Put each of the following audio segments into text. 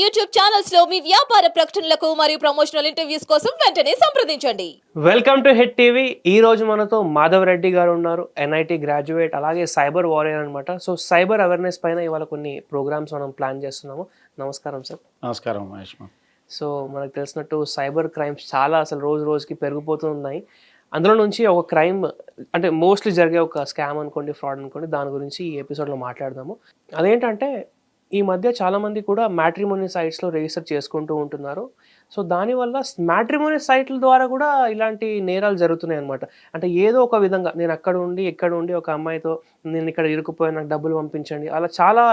YouTube ఛానల్స్లో మీ వ్యాపార ప్రకటనలకు మరియు ప్రమోషనల్ ఇంటర్వ్యూస్ కోసం వెంటనే సంప్రదించండి. వెల్కమ్ టు హిట్ టీవీ ఈ రోజు మనతో మాధవ్ రెడ్డి గారు ఉన్నారు ఎన్ఐటి గ్రాడ్యుయేట్ అలాగే సైబర్ వారియర్ అనమాట సో సైబర్ అవేర్నెస్ పైన ఇవాళ కొన్ని ప్రోగ్రామ్స్ మనం ప్లాన్ చేస్తున్నాము. నమస్కారం సార్. నమస్కారం మహేష్మ సో మనకు తెలిసినట్టు సైబర్ క్రైమ్స్ చాలా అసలు రోజు రోజుకి పెరిగిపోతూ ఉన్నాయి అందులో నుంచి ఒక క్రైమ్ అంటే మోస్ట్లీ జరిగే ఒక స్కామ్ అనుకోండి ఫ్రాడ్ అనుకోండి దాని గురించి ఈ ఎపిసోడ్లో మాట్లాడదాము. అదేంటంటే ఈ మధ్య చాలామంది కూడా మ్యాట్రిమోని సైట్స్లో రిజిస్టర్ చేసుకుంటూ ఉంటున్నారు. సో దానివల్ల మ్యాట్రిమోని సైట్ల ద్వారా కూడా ఇలాంటి నేరాలు జరుగుతున్నాయి అనమాట అంటే ఏదో ఒక విధంగా నేను అక్కడ ఉండి ఇక్కడ ఉండి ఒక అమ్మాయితో నేను ఇక్కడ ఇరుక్కుపోయి నాకు డబ్బులు పంపించండి అలా చాలా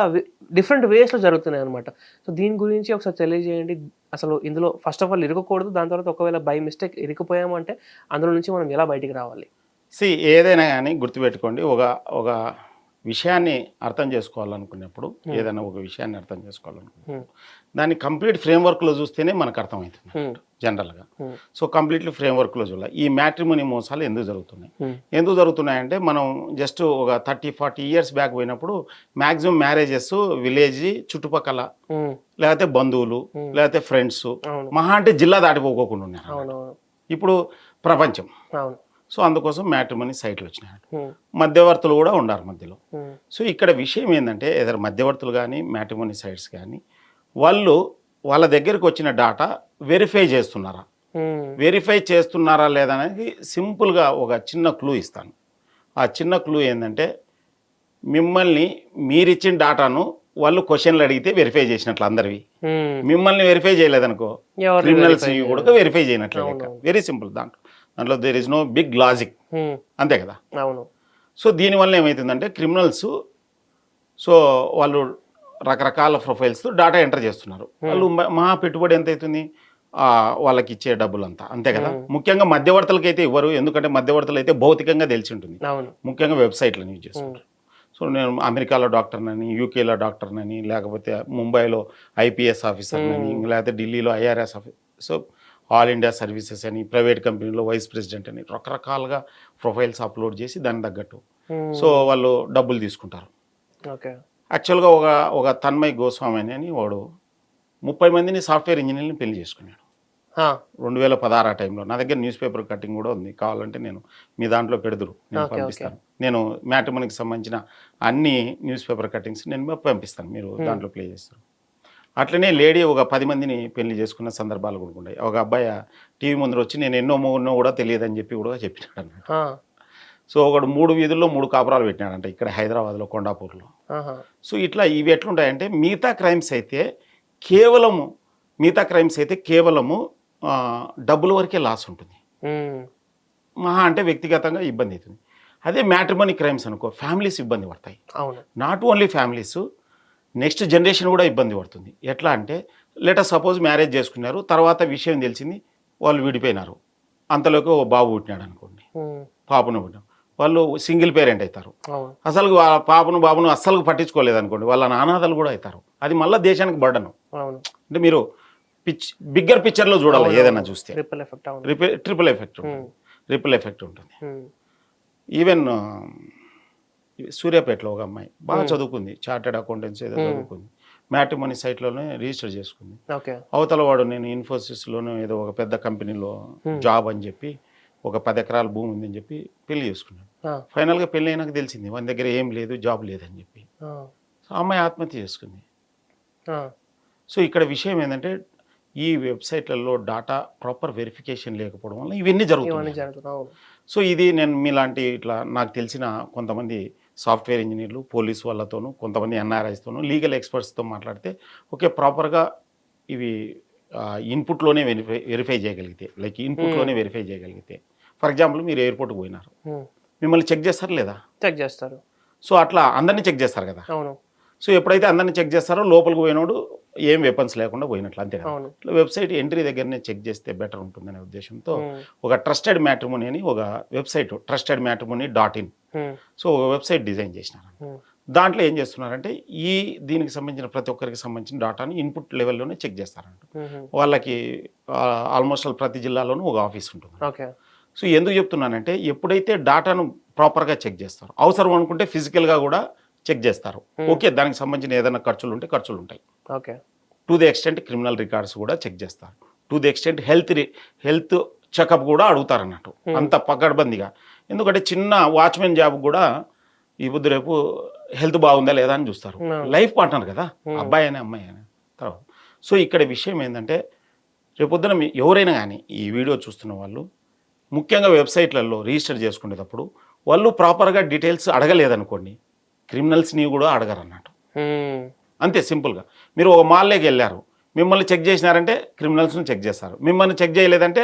డిఫరెంట్ వేస్లో జరుగుతున్నాయి అనమాట సో దీని గురించి ఒకసారి తెలియజేయండి. అసలు ఇందులో ఫస్ట్ ఆఫ్ ఆల్ ఇరుకకూడదు దాని తర్వాత ఒకవేళ బై మిస్టేక్ ఇరుక్కుపోయామంటే అందులో నుంచి మనం ఎలా బయటికి రావాలి? సి ఏదైనా కానీ గుర్తుపెట్టుకోండి. ఒక ఒక విషయాన్ని అర్థం చేసుకోవాలనుకున్నప్పుడు ఏదైనా ఒక విషయాన్ని అర్థం చేసుకోవాలనుకున్నప్పుడు. దాన్ని కంప్లీట్ ఫ్రేమ్వర్క్లో చూస్తేనే మనకు అర్థమవుతుంది Hmm. జనరల్గా. Hmm. సో కంప్లీట్లీ ఫ్రేమ్వర్క్లో చూడాలి. ఈ మ్యాట్రిమోనీ మోసాలు ఎందుకు జరుగుతున్నాయి? Hmm. ఎందుకు జరుగుతున్నాయంటే మనం జస్ట్ ఒక థర్టీ ఫార్టీ ఇయర్స్ బ్యాక్ పోయినప్పుడు మ్యాక్సిమం మ్యారేజెస్ విలేజ్ చుట్టుపక్కల లేకపోతే బంధువులు Hmm. లేకపోతే ఫ్రెండ్స్ మహా అంటే జిల్లా దాటిపోకోకుండా ఉన్నారు ఇప్పుడు ప్రపంచం. సో అందుకోసం మ్యాట్రిమోనీ సైట్లు వచ్చినాయి మధ్యవర్తులు కూడా ఉండారు మధ్యలో. సో ఇక్కడ విషయం ఏంటంటే ఏదైనా మధ్యవర్తులు కానీ మ్యాట్రిమోనీ సైట్స్ కానీ వాళ్ళు వాళ్ళ దగ్గరికి వచ్చిన డాటా వెరిఫై చేస్తున్నారా? వెరిఫై చేస్తున్నారా లేదా అనేది సింపుల్గా ఒక చిన్న క్లూ ఇస్తాను. ఆ చిన్న క్లూ ఏంటంటే మిమ్మల్ని మీరిచ్చిన డాటాను వాళ్ళు క్వశ్చన్లు అడిగితే వెరిఫై చేసినట్లు అందరివి. మిమ్మల్ని వెరిఫై చేయలేదనుకో క్రిమినల్స్ కూడా వెరిఫై చేయనట్లే. వెరీ సింపుల్ దాంట్లో. దాంట్లో there is no big logic అంతే కదా? అవును. సో దీనివల్ల ఏమవుతుందంటే క్రిమినల్స్ సో వాళ్ళు రకరకాల ప్రొఫైల్స్ డాటా ఎంటర్ చేస్తున్నారు. వాళ్ళు మ- మహా పెట్టుబడి ఎంత అవుతుంది వాళ్ళకి ఇచ్చే డబ్బులు అంతా అంతే కదా ముఖ్యంగా మధ్యవర్తులకి అయితే ఇవ్వరు. ఎందుకంటే మధ్యవర్తులు అయితే భౌతికంగా తెలిసి ఉంటుంది ముఖ్యంగా వెబ్సైట్లను యూజ్ చేస్తుంటారు. సో నేను అమెరికాలో డాక్టర్నని యూకేలో డాక్టర్నని లేకపోతే ముంబైలో ఐపీఎస్ ఆఫీసర్నని లేకపోతే ఢిల్లీలో IRS officer so all India services అని ప్రైవేట్ కంపెనీలో వైస్ ప్రెసిడెంట్ అని రకరకాలుగా ప్రొఫైల్స్ అప్లోడ్ చేసి దానికి తగ్గట్టు. ఉమ్, సో వాళ్ళు డబ్బులు తీసుకుంటారు. ఓకే. యాక్చువల్గా ఒక ఒక తన్మయ్ గోస్వామి అని వాడు ముప్పై మందిని సాఫ్ట్వేర్ ఇంజనీర్ని పెళ్ళి చేసుకున్నాడు. రెండు వేల పదహారు ఆ టైంలో. నా దగ్గర న్యూస్ పేపర్ కటింగ్ కూడా ఉంది. కావాలంటే నేను మీ దాంట్లో పెడుదురు. నేను పంపిస్తాను. నేను మ్యాట్రిమోనికి సంబంధించిన అన్ని న్యూస్ పేపర్ కటింగ్స్ నేను మీకు పంపిస్తాను. మీరు దాంట్లో ప్లే చేస్తారు. అట్లనే లేడీ ఒక పది మందిని పెళ్ళి చేసుకున్న సందర్భాలు కూడా ఉన్నాయి. ఒక అబ్బాయి టీవీ ముందర వచ్చి నేను ఎన్నో మూన్నో కూడా తెలియదని చెప్పి కూడా చెప్పినాడు అన్నమాట సో ఒకడు మూడు వీధుల్లో మూడు కాపురాలు పెట్టినాడంట ఇక్కడ హైదరాబాద్లో కొండాపూర్లో. సో ఇట్లా ఇవి ఎట్లుంటాయంటే మిగతా క్రైమ్స్ అయితే కేవలము మిగతా క్రైమ్స్ అయితే కేవలము డబ్బుల వరకే లాస్ ఉంటుంది. మహా అంటే వ్యక్తిగతంగా ఇబ్బంది అవుతుంది. అదే మ్యాట్రిమోనీ క్రైమ్స్ అనుకో ఫ్యామిలీస్ ఇబ్బంది పడతాయి. Not only families next generation కూడా ఇబ్బంది పడుతుంది. ఎట్లా అంటే లెటర్ సపోజ్ మ్యారేజ్ చేసుకున్నారు తర్వాత విషయం తెలిసింది వాళ్ళు విడిపోయినారు. అంతలోకి ఓ బాబు పుట్టినాడు అనుకోండి. పాపను పుట్టినాడు. వాళ్ళు సింగిల్ పేరెంట్ అవుతారు. అసలు వాళ్ళ పాపను బాబును అస్సలు పట్టించుకోలేదు అనుకోండి వాళ్ళ అనాథలు కూడా అవుతారు. అది మళ్ళీ దేశానికి బర్డను అవును. అంటే మీరు పిచ్ బిగ్గర్ పిక్చర్లో చూడాలి ఏదైనా చూస్తే. ట్రిపుల్ ఎఫెక్ట్ ఉంటుంది. ఎఫెక్ట్ ఉంటుంది. ఈవెన్ సూర్యాపేటలో ఒక అమ్మాయి. బాగా చదువుకుంది. చార్టెడ్ అకౌంటెన్సీ ఏదో చదువుకుంది. మ్యాట్రిమోనీ సైట్లోనే రిజిస్టర్ చేసుకుంది. అవతల వాడు నేను ఇన్ఫోసిస్లోనే ఏదో ఒక పెద్ద కంపెనీలో జాబ్ అని చెప్పి ఒక పది ఎకరాల భూమి ఉందని చెప్పి పెళ్ళి చేసుకున్నాడు. ఫైనల్గా పెళ్ళి అయినాక తెలిసింది మన దగ్గర ఏం లేదు జాబ్ లేదని చెప్పి. అమ్మాయి ఆత్మహత్య చేసుకుంది. సో ఇక్కడ విషయం ఏంటంటే ఈ వెబ్సైట్లలో డాటా ప్రాపర్ వెరిఫికేషన్ లేకపోవడం వల్ల ఇవన్నీ జరుగుతున్నాయి. సో ఇది నేను మీలాంటి ఇట్లా నాకు తెలిసిన కొంతమంది సాఫ్ట్వేర్ ఇంజనీర్లు పోలీస్ వాళ్ళతోనూ కొంతమంది ఎన్ఆర్ఐస్తోనూ లీగల్ ఎక్స్పర్ట్స్తో మాట్లాడితే ఓకే ప్రాపర్గా ఇవి ఇన్పుట్లోనే వెరిఫై వెరిఫై చేయగలిగితే లైక్ ఇన్పుట్లోనే వెరిఫై చేయగలిగితే ఫర్ ఎగ్జాంపుల్ మీరు ఎయిర్పోర్ట్కి పోయినారు. మిమ్మల్ని చెక్ చేస్తారు లేదా? చెక్ చేస్తారు. సో అట్లా అందరినీ చెక్ చేస్తారు కదా? అవును. సో ఎప్పుడైతే అందరినీ చెక్ చేస్తారో లోపలికి పోయినోడు ఏం వెపన్స్ లేకుండా పోయినట్లు అంతే కదా. ఇట్లా వెబ్సైట్ ఎంట్రీ దగ్గరనే చెక్ చేస్తే బెటర్ ఉంటుందనే ఉద్దేశంతో ఒక ట్రస్టెడ్ మ్యాట్రిమోనీ అని ఒక website trusted matrimony dot in so ఒక వెబ్సైట్ డిజైన్ చేసినారు. దాంట్లో ఏం చేస్తున్నారంటే ఈ దీనికి సంబంధించిన ప్రతి ఒక్కరికి సంబంధించిన డాటాని ఇన్పుట్ లెవెల్లోనే చెక్ చేస్తారంట. వాళ్ళకి ఆల్మోస్ట్ ప్రతి జిల్లాలోనూ ఒక ఆఫీస్ ఉంటుంది ఓకే. సో ఎందుకు చెప్తున్నానంటే ఎప్పుడైతే డాటాను ప్రాపర్గా చెక్ చేస్తారు అవసరం అనుకుంటే ఫిజికల్గా కూడా చెక్ చేస్తారు. ఓకే దానికి సంబంధించిన ఏదైనా ఖర్చులు ఉంటే ఖర్చులు ఉంటాయి okay. To the extent criminal records కూడా చెక్ చేస్తారు. To the extent health health checkup కూడా అడుగుతారు అన్నట్టు అంత పకడ్బందీగా. ఎందుకంటే చిన్న వాచ్మెన్ జాబ్ కూడా ఈ పొద్దు రేపు హెల్త్ బాగుందా లేదా అని చూస్తారు. Hmm. లైఫ్ పార్ట్నర్ కదా. Hmm. అబ్బాయి అయినా అమ్మాయి అయినా. తర్వాత సో ఇక్కడ విషయం ఏంటంటే రేపొద్దున ఎవరైనా కానీ ఈ వీడియో చూస్తున్న వాళ్ళు ముఖ్యంగా వెబ్సైట్లలో రిజిస్టర్ చేసుకునేటప్పుడు వాళ్ళు ప్రాపర్గా డీటెయిల్స్ అడగలేదనుకోండి క్రిమినల్స్ని కూడా అడగరు అన్నట్టు అంతే సింపుల్గా మీరు ఒక మాల్లోకి వెళ్ళారు. మిమ్మల్ని చెక్ చేసినారంటే క్రిమినల్స్ని చెక్ చేస్తారు. మిమ్మల్ని చెక్ చేయలేదంటే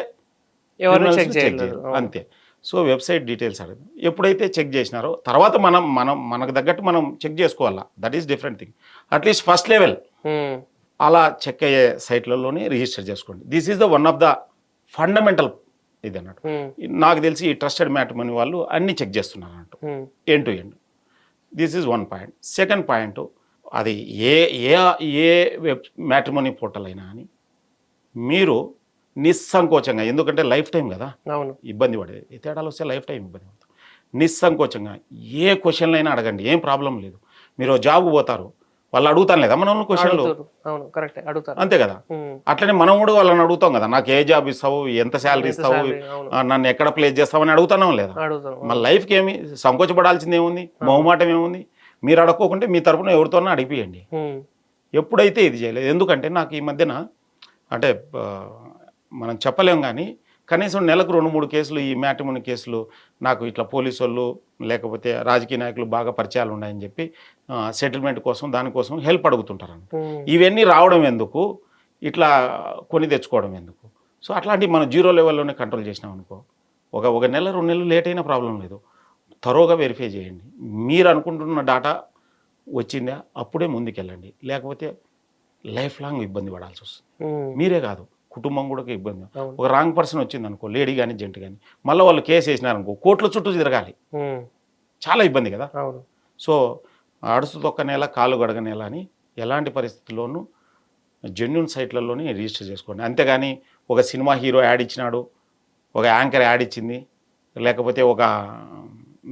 చెక్ చేయలేదు. అంతే. సో వెబ్సైట్ డీటెయిల్స్ అడగదు ఎప్పుడైతే చెక్ చేసినారో తర్వాత మనం మనం మనకు తగ్గట్టు మనం చెక్ చేసుకోవాలా? That is different thing at least first level అలా చెక్ అయ్యే సైట్లలోనే రిజిస్టర్ చేసుకోండి. This is the one of the fundamental ఇది అన్నట్టు నాకు తెలిసి ఈ ట్రస్టెడ్ మ్యాట్మనీ వాళ్ళు అన్ని చెక్ చేస్తున్నారు అన్నట్టు end to end this is one point second point అది ఏ ఏ ఏ వెబ్ మ్యాట్రిమోనీ పోర్టల్ అయినా అని మీరు నిస్సంకోచంగా ఎందుకంటే లైఫ్ టైం కదా. అవును. ఇబ్బంది పడేది. తేడాలు వస్తే లైఫ్ టైం ఇబ్బంది పడతాం. నిస్సంకోచంగా ఏ క్వశ్చన్లైనా అడగండి ఏం ప్రాబ్లం లేదు. మీరు జాబ్కి పోతారు వాళ్ళు అడుగుతాను లేదా మన క్వశ్చన్లు అడుగుతారు. అవును కరెక్ట్ అడుగుతారు. అంతే కదా? అట్లనే మనం కూడా వాళ్ళని అడుగుతాం కదా నాకు ఏ జాబ్ ఇస్తావు ఎంత శాలరీ ఇస్తావు నన్ను ఎక్కడ ప్లేస్ చేస్తావని అడుగుతున్నాం లేదా? అడుగుతారు మన లైఫ్కి ఏమి సంకోచపడాల్సింది ఏముంది? మొహమాటం ఏముంది? మీరు అడగకోకుంటే మీ తరపున ఎవరితోనో అడిగిపోయండి. ఎప్పుడైతే ఇది చేయలేదు ఎందుకంటే నాకు ఈ మధ్యన అంటే మనం చెప్పలేం కానీ కనీసం నెలకు రెండు మూడు కేసులు ఈ మ్యాట్రిమోని కేసులు నాకు ఇట్లా పోలీసు వాళ్ళు లేకపోతే రాజకీయ నాయకులు బాగా పరిచయాలు ఉన్నాయని చెప్పి సెటిల్మెంట్ కోసం దానికోసం హెల్ప్ అడుగుతుంటారు ఇవన్నీ రావడం ఎందుకు? ఇట్లా కొని తెచ్చుకోవడం ఎందుకు? సో అట్లాంటివి మనం జీరో లెవెల్లోనే కంట్రోల్ చేసినాం అనుకో ఒక ఒక నెల రెండు నెలలు లేట్ అయినా ప్రాబ్లం లేదు. త్వరగా వెరిఫై చేయండి. మీరు అనుకుంటున్న డాటా వచ్చిందా? అప్పుడే ముందుకెళ్ళండి. లేకపోతే లైఫ్ లాంగ్ ఇబ్బంది పడాల్సి వస్తుంది. మీరే కాదు. కుటుంబం కూడా ఇబ్బంది. ఒక రాంగ్ పర్సన్ వచ్చింది అనుకో లేడీ కానీ జెంట్ కానీ మళ్ళీ వాళ్ళు కేసు వేసినారనుకో కోర్టుల చుట్టూ తిరగాలి. చాలా ఇబ్బంది కదా. సో అడుసు తొక్క నేల కాలు గడగ నేల అని ఎలాంటి పరిస్థితుల్లోనూ జెన్యున్ సైట్లలోనే రిజిస్టర్ చేసుకోండి. అంతేగాని ఒక సినిమా హీరో యాడ్ ఇచ్చినాడు ఒక యాంకర్ యాడ్ ఇచ్చింది లేకపోతే ఒక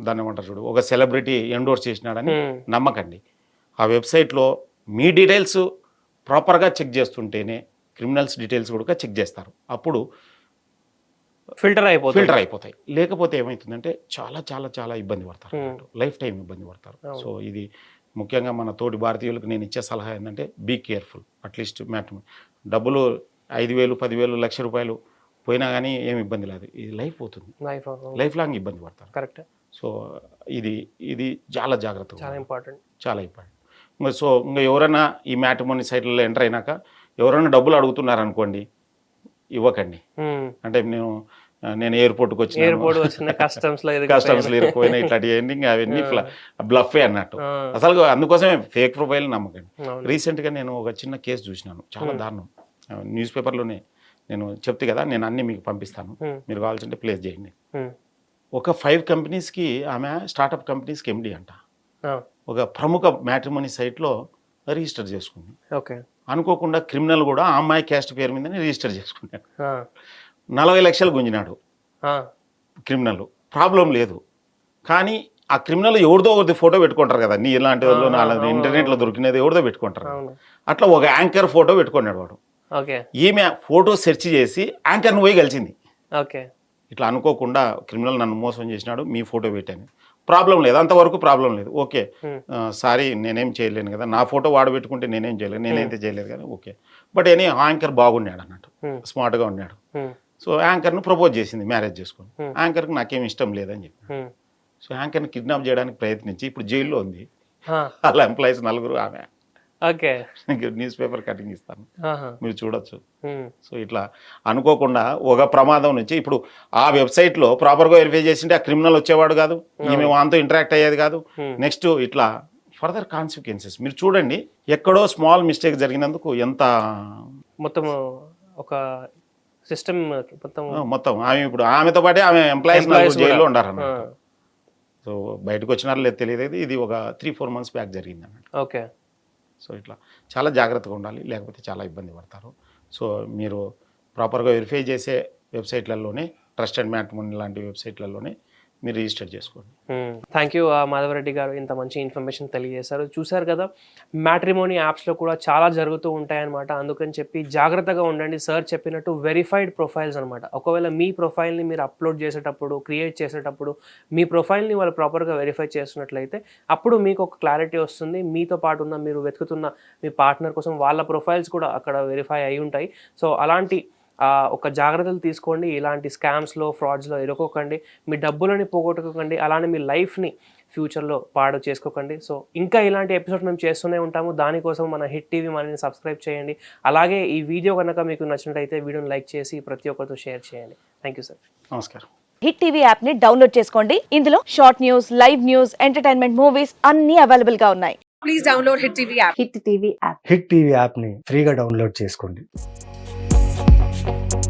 దాన్ని ఏమంటారు చూడు ఒక సెలబ్రిటీ ఎండోర్స్ చేసినాడని నమ్మకండి. ఆ వెబ్సైట్లో మీ డీటెయిల్స్ ప్రాపర్గా చెక్ చేస్తుంటేనే క్రిమినల్స్ డీటెయిల్స్ కూడా చెక్ చేస్తారు. అప్పుడు ఫిల్టర్ అయిపోతుంది ఫిల్టర్ అయిపోతాయి. లేకపోతే ఏమవుతుందంటే చాలా చాలా చాలా ఇబ్బంది పడతారు. లైఫ్ టైం ఇబ్బంది పడతారు. సో ఇది ముఖ్యంగా మన తోటి భారతీయులకు నేను ఇచ్చే సలహా ఏంటంటే బీ కేర్ఫుల్ అట్లీస్ట్ మ్యాటర్ డబ్బులు ఐదు వేలు పదివేలు లక్ష రూపాయలు పోయినా కానీ ఏమి ఇబ్బంది లేదు. ఇది లైఫ్ పోతుంది. లైఫ్ లాంగ్ ఇబ్బంది పడతారు. కరెక్ట్. సో ఇది ఇది చాలా జాగ్రత్తగా చాలా. ఇంపార్టెంట్. చాలా ఇంపార్టెంట్. సో ఇంకా ఎవరైనా ఈ మ్యాట్రిమోని సైట్లలో ఎంటర్ అయినాక ఎవరైనా డబ్బులు అడుగుతున్నారనుకోండి ఇవ్వకండి. అంటే నేను నేను ఎయిర్పోర్ట్కి వచ్చిన ఎయిర్పోర్ట్ వచ్చిన కస్టమ్స్లో కస్టమ్స్ ఇరుక్కుపోయినా ఇట్లాంటి ఇంకా అవన్నీ బ్లఫే అన్నట్టు. అసలు అందుకోసమే ఫేక్ ప్రొఫైల్ నమ్మకండి రీసెంట్గా నేను ఒక చిన్న కేసు చూసినాను. చాలా. దారుణం. న్యూస్ పేపర్లోనే నేను చెప్తే కదా నేను అన్ని మీకు పంపిస్తాను. మీరు కావాల్సింటే ప్లేస్ చేయండి. ఒక ఫైవ్ కంపెనీస్కి ఆమె స్టార్టప్ కంపెనీస్కి ఎండి అంట. ఒక ప్రముఖ మ్యాట్రిమోనీ సైట్లో రిజిస్టర్ చేసుకుంది. ఓకే. అనుకోకుండా క్రిమినల్ కూడా ఆ అమ్మాయి క్యాస్ట్ పేరు మీదనే రిజిస్టర్ చేసుకున్నాడు. నలభై లక్షలు గుంజినాడు క్రిమినల్. ప్రాబ్లం లేదు. కానీ ఆ క్రిమినల్ ఎవరిదో ఒకరిది ఫోటో పెట్టుకుంటారు కదా నీ ఇలాంటి వాళ్ళు నాలుగు ఇంటర్నెట్లో. దొరికినది ఎవరిదో పెట్టుకుంటారు. అట్లా ఒక యాంకర్ ఫోటో పెట్టుకున్నాడు వాడు. ఈమె ఫోటో సెర్చ్ చేసి యాంకర్ని పోయి కలిసింది. ఇట్లా అనుకోకుండా క్రిమినల్ నన్ను మోసం చేసినాడు మీ ఫోటో పెట్టాను. ప్రాబ్లం లేదు. అంతవరకు ప్రాబ్లం లేదు. ఓకే. సారీ నేనేం చేయలేను కదా. నా ఫోటో వాడు పెట్టుకుంటే నేనేం చేయలేను. నేనైతే చేయలేదు కదా. ఓకే. బట్ ఎనీ యాంకర్ బాగున్నాడు అన్నట్టు. స్మార్ట్గా ఉన్నాడు. సో యాంకర్ను ప్రపోజ్ చేసింది మ్యారేజ్ చేసుకొని. యాంకర్కి నాకేం ఇష్టం లేదని చెప్పి. సో యాంకర్ని కిడ్నాప్ చేయడానికి ప్రయత్నించి ఇప్పుడు జైల్లో ఉంది. వాళ్ళ ఎంప్లాయీస్ నలుగురు ఆమె. ఓకే. న్యూస్ పేపర్ కటింగ్ ఇస్తాను. మీరు చూడొచ్చు. సో ఇట్లా అనుకోకుండా ఒక ప్రమాదం నుంచి ఇప్పుడు ఆ వెబ్సైట్లో ప్రాపర్గా వెరిఫై చేసింటే ఆ క్రిమినల్ వచ్చేవాడు కాదు. ఈమె వాంతో ఇంటరాక్ట్ అయ్యేది కాదు. నెక్స్ట్ ఇట్లా ఫర్దర్ కాన్సిక్వెన్సెస్ మీరు చూడండి ఎక్కడో స్మాల్ మిస్టేక్ జరిగినందుకు ఎంత మొత్తం ఒక సిస్టమ్ మొత్తం మొత్తం. ఆమె ఇప్పుడు ఆమెతో పాటే ఆమె ఎంప్లాయీస్ జైల్లో ఆ, సో బయటకు వచ్చినారో లేదు తెలియదు ఇది ఒక త్రీ ఫోర్ మంత్స్ బ్యాక్ జరిగింది అన్నట్టు ఓకే. సో ఇట్లా చాలా జాగ్రత్తగా ఉండాలి లేకపోతే చాలా ఇబ్బంది పడతారు. సో మీరు ప్రాపర్గా వెరిఫై చేసే వెబ్సైట్లలోనే ట్రస్ట్ అండ్ మ్యాట్మోని లాంటి వెబ్సైట్లలోనే మీరు రిజిస్టర్ చేసుకోండి. థ్యాంక్ యూ మాధవరెడ్డి గారు ఇంత మంచి ఇన్ఫర్మేషన్ తెలియజేశారు. చూశారు కదా మ్యాట్రిమోనీ యాప్స్లో కూడా చాలా జరుగుతూ ఉంటాయన్నమాట. అందుకని చెప్పి జాగ్రత్తగా ఉండండి. సార్ చెప్పినట్టు వెరిఫైడ్ ప్రొఫైల్స్ అనమాట ఒకవేళ మీ ప్రొఫైల్ని మీరు అప్లోడ్ చేసేటప్పుడు క్రియేట్ చేసేటప్పుడు మీ ప్రొఫైల్ని వాళ్ళు ప్రాపర్గా వెరిఫై చేస్తున్నట్లయితే అప్పుడు మీకు ఒక క్లారిటీ వస్తుంది. మీతో పాటు ఉన్న మీరు వెతుకుతున్న మీ పార్ట్నర్ కోసం వాళ్ళ ప్రొఫైల్స్ కూడా అక్కడ వెరిఫై అయి ఉంటాయి. సో అలాంటి ఒక జాగ్రత్తలు తీసుకోండి. ఇలాంటి స్కామ్స్లో ఫ్రాడ్స్లో ఇరుక్కోకండి మీ డబ్బులని పోగొట్టుకోకండి. అలానే మీ లైఫ్ని ఫ్యూచర్లో పాడు చేసుకోకండి. సో ఇంకా ఇలాంటి ఎపిసోడ్ మేము చేస్తూనే ఉంటాము. దానికోసం మన హిట్ టీవీ మనని సబ్స్క్రైబ్ చేయండి. అలాగే ఈ వీడియో కనుక మీకు నచ్చినట్టయితే వీడియోని లైక్ చేసి ప్రతి ఒక్కరితో షేర్ చేయండి. Thank you sir. నమస్కారం. హిట్ టీవీ యాప్ని డౌన్లోడ్ చేసుకోండి. ఇందులో short news live news entertainment movies అన్ని అవైలబుల్గా ఉన్నాయి. హిట్ టీవీ యాప్ని ఫ్రీగా డౌన్లోడ్ చేసుకోండి. you